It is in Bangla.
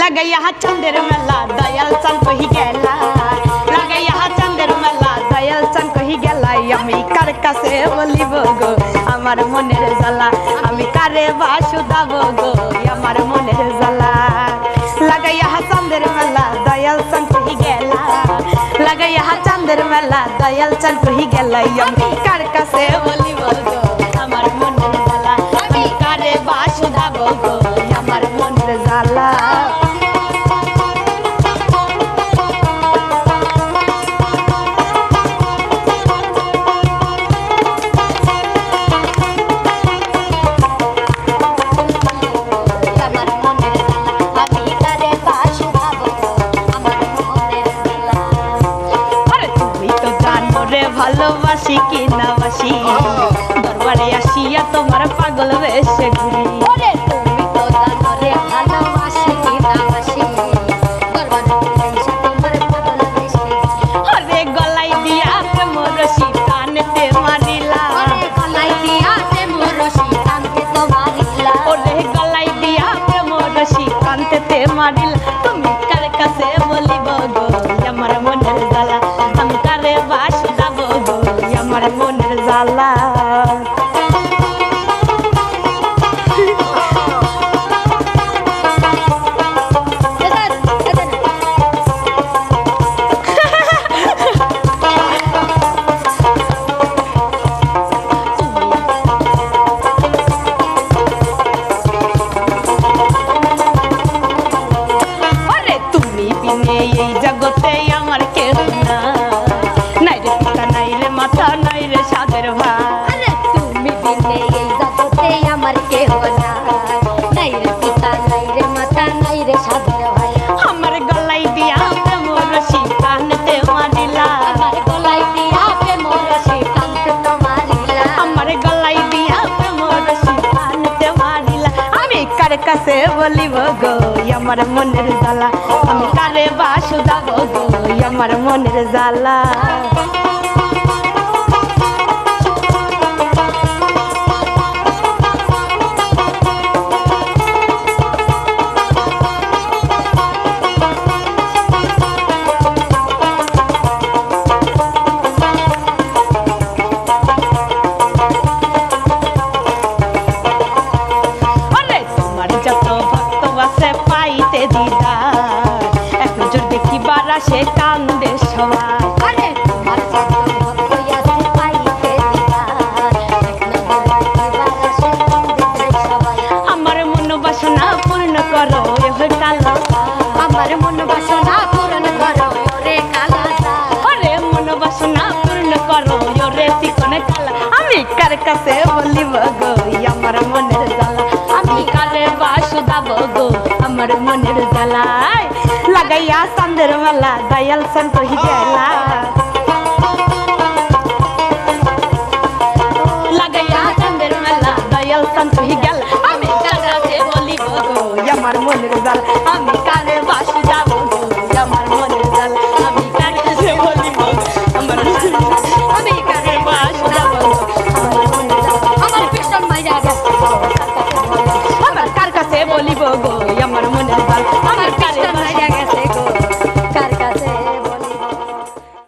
লাগাইয়া চন্দের মেলা দয়াল চান কহি গেলা লাগাইয়া চন্দের মেলা দয়াল চান কহি গেলা আমি কার কাছে বলিব গো আমার মনের জ্বালা আমি কারে বাসু দাব গো আমার মনের জ্বালা লাগাইয়া চন্দের মেলা দয়াল চান কহি গেলা লাগাইয়া চাঁদের মেলা দয়াল চান কহি গেলা আমি কার কাছে বলিব গো ভালোবাসি কি না বাসি? দরবারে আসিয়া তোমার পাগল বেশে ঘুরি। তো জানো রে ভালোবাসি কি না বাসি? মারিলা। তুমি কার কাছে বলিব গো? আমার মনের জ্বালা মনের জ্বালা। এই জগতে আমার কেউ না জগতে আমার কেহ না নাই রে পিতা নাই রে মাতা নাই রে সাধুর ভাই। আমার গলাই দিয়া প্রেম রসি কানতে মারিলা। আমার গলাই দিয়া প্রেম রশি টানতে তোমারিলা আমার গলাই দিয়া মারিলা। আমি কার কাছে বলিব গো আমার মনের জ্বালা? আমি কারে বাসু দাব গো আমার মনের জ্বালা? দিদার এক নজর দেখিবার আসে কান্দে সবাই আমার মন বাসনা পূর্ণ করো এহ কালো আমার মন বাসনা পূরণ করো ওরে কালাদা আরে মন বাসনা পূর্ণ করো রে চিকন কালা। আমি কার কাছে বলিব গো আমার মনের सांदर मला दयाल संतो ही द्यायला. संतो ही गॅल आम्ही बोली बघू.